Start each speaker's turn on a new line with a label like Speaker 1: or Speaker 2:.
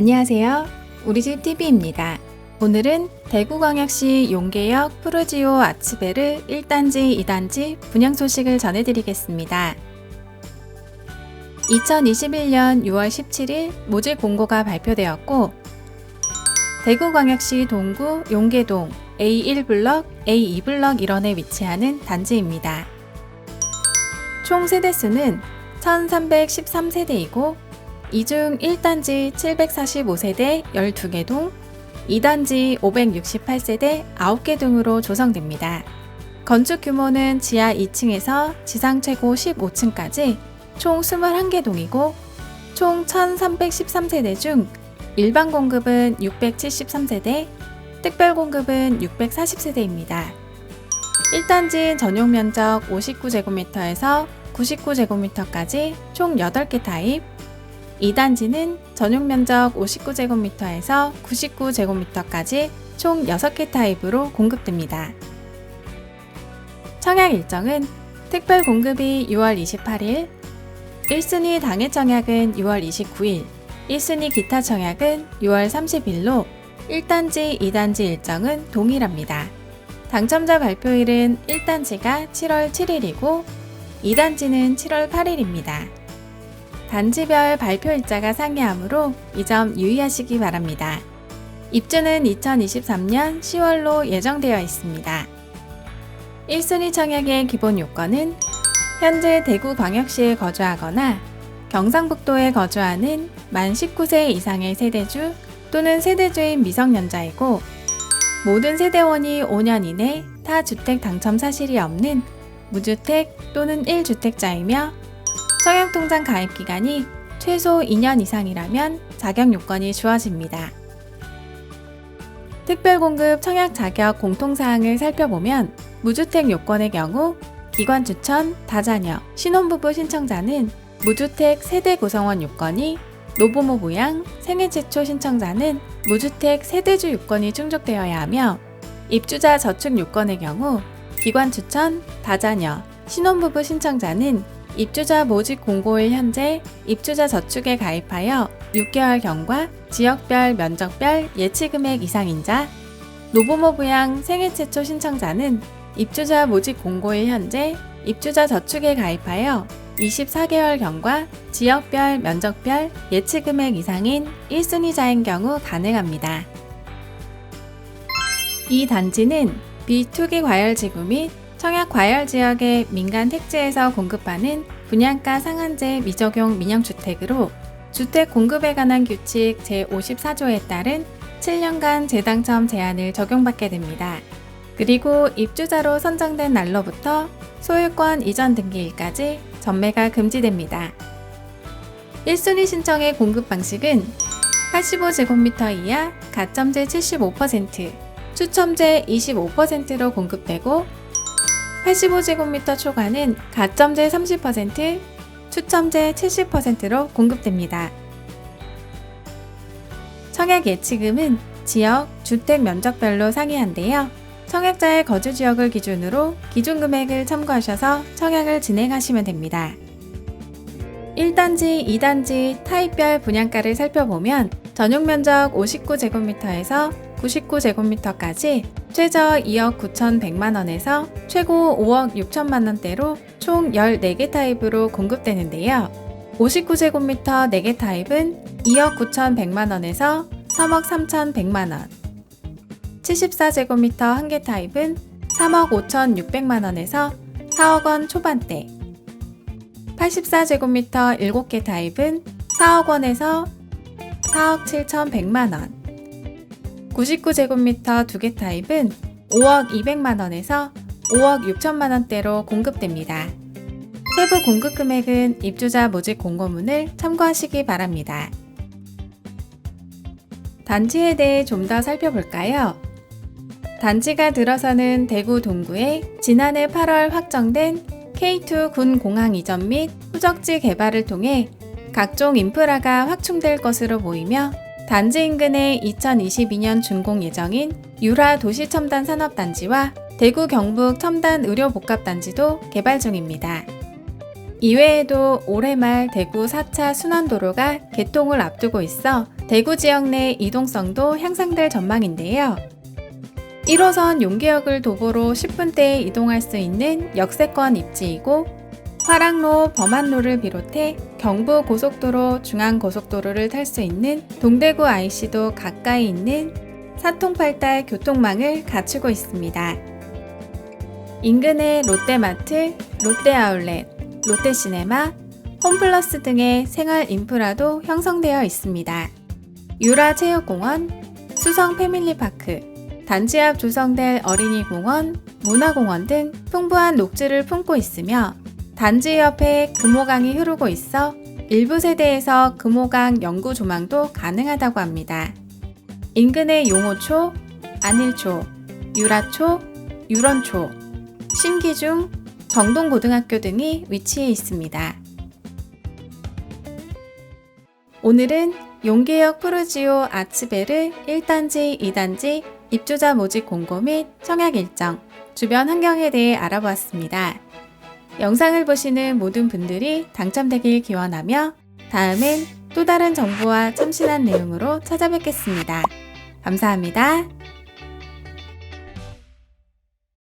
Speaker 1: 안녕하세요. 우리집 TV입니다. 오늘은 대구광역시 용계역 푸르지오 아츠베르 1단지, 2단지 분양 소식을 전해드리겠습니다. 2021년 6월 17일 모집 공고가 발표되었고, 대구광역시 동구 용계동 A1블럭, A2블럭 일원에 위치하는 단지입니다. 총 세대수는 1313세대이고, 이중 1단지 745세대 12개 동, 2단지 568세대 9개 등으로 조성됩니다. 건축 규모는 지하 2층에서 지상 최고 15층까지 총 21개 동이고 총 1313세대 중 일반 공급은 673세대, 특별 공급은 640세대입니다. 1단지 전용 면적 59제곱미터에서 99제곱미터까지 총 8개 타입, 2단지는 전용 면적 59제곱미터에서 99제곱미터까지 총 6개 타입으로 공급됩니다. 청약 일정은 특별 공급이 6월 28일, 1순위 당일 청약은 6월 29일, 1순위 기타 청약은 6월 30일로 1단지, 2단지 일정은 동일합니다. 당첨자 발표일은 1단지가 7월 7일이고 2단지는 7월 8일입니다. 단지별 발표 일자가 상이하므로 이 점 유의하시기 바랍니다. 입주는 2023년 10월로 예정되어 있습니다. 1순위 청약의 기본 요건은 현재 대구 광역시에 거주하거나 경상북도에 거주하는 만 19세 이상의 세대주 또는 세대주인 미성년자이고 모든 세대원이 5년 이내 타 주택 당첨 사실이 없는 무주택 또는 1주택자이며 청약통장 가입 기간이 최소 2년 이상이라면 자격 요건이 주어집니다. 특별공급 청약 자격 공통사항을 살펴보면 무주택 요건의 경우 기관 추천, 다자녀, 신혼부부 신청자는 무주택 세대 구성원 요건이 노부모 부양, 생애 최초 신청자는 무주택 세대주 요건이 충족되어야 하며 입주자 저축 요건의 경우 기관 추천, 다자녀, 신혼부부 신청자는 입주자 모집 공고일 현재 입주자 저축에 가입하여 6개월경과 지역별 면적별 예치금액 이상인자, 노부모 부양 생애 최초 신청자는 입주자 모집 공고일 현재 입주자 저축에 가입하여 24개월경과 지역별 면적별 예치금액 이상인 1순위자인 경우 가능합니다. 이 단지는 비투기 과열 지구 및 청약 과열 지역의 민간 택지에서 공급하는 분양가 상한제 미적용 민영주택으로 주택 공급에 관한 규칙 제54조에 따른 7년간 재당첨 제한을 적용받게 됩니다. 그리고 입주자로 선정된 날로부터 소유권 이전 등기일까지 전매가 금지됩니다. 1순위 신청의 공급 방식은 85제곱미터 이하 가점제 75%, 추첨제 25%로 공급되고 85제곱미터 초과는 가점제 30%, 추첨제 70%로 공급됩니다. 청약 예치금은 지역, 주택 면적별로 상이한데요. 청약자의 거주 지역을 기준으로 기준 금액을 참고하셔서 청약을 진행하시면 됩니다. 1단지, 2단지 타입별 분양가를 살펴보면 전용 면적 59제곱미터에서 99제곱미터까지 최저 2억 9,100만 원에서 최고 5억 6천만 원대로 총 14개 타입으로 공급되는데요. 59제곱미터 4개 타입은 2억 9,100만 원에서 3억 3,100만 원. 74제곱미터 1개 타입은 3억 5,600만 원에서 4억 원 초반대. 84제곱미터 7개 타입은 4억 원에서 4억 7,100만 원. 99제곱미터 2개 타입은 5억 200만원에서 5억 6천만원대로 공급됩니다. 세부 공급 금액은 입주자 모집 공고문을 참고하시기 바랍니다. 단지에 대해 좀 더 살펴볼까요? 단지가 들어서는 대구 동구에 지난해 8월 확정된 K2 군 공항 이전 및 후적지 개발을 통해 각종 인프라가 확충될 것으로 보이며 단지 인근의 2022년 준공 예정인 유라 도시첨단 산업단지와 대구 경북 첨단 의료복합단지도 개발 중입니다. 이외에도 올해 말 대구 4차 순환도로가 개통을 앞두고 있어 대구 지역 내 이동성도 향상될 전망인데요. 1호선 용기역을 도보로 10분대에 이동할 수 있는 역세권 입지이고 화랑로, 범안로를 비롯해 경부 고속도로, 중앙 고속도로를 탈 수 있는 동대구 IC도 가까이 있는 사통팔달 교통망을 갖추고 있습니다. 인근에 롯데마트, 롯데아울렛, 롯데시네마, 홈플러스 등의 생활 인프라도 형성되어 있습니다. 유라 체육공원, 수성 패밀리파크, 단지 앞 조성될 어린이공원, 문화공원 등 풍부한 녹지를 품고 있으며 단지 옆에 금호강이 흐르고 있어 일부 세대에서 금호강 연구 조망도 가능하다고 합니다. 인근의 용호초, 안일초, 유라초, 유런초, 신기중, 정동고등학교 등이 위치해 있습니다. 오늘은 용계역 푸르지오 아츠베르 1단지, 2단지 입주자 모집 공고 및 청약 일정, 주변 환경에 대해 알아보았습니다. 영상을 보시는 모든 분들이 당첨되길 기원하며 다음엔 또 다른 정보와 참신한 내용으로 찾아뵙겠습니다. 감사합니다.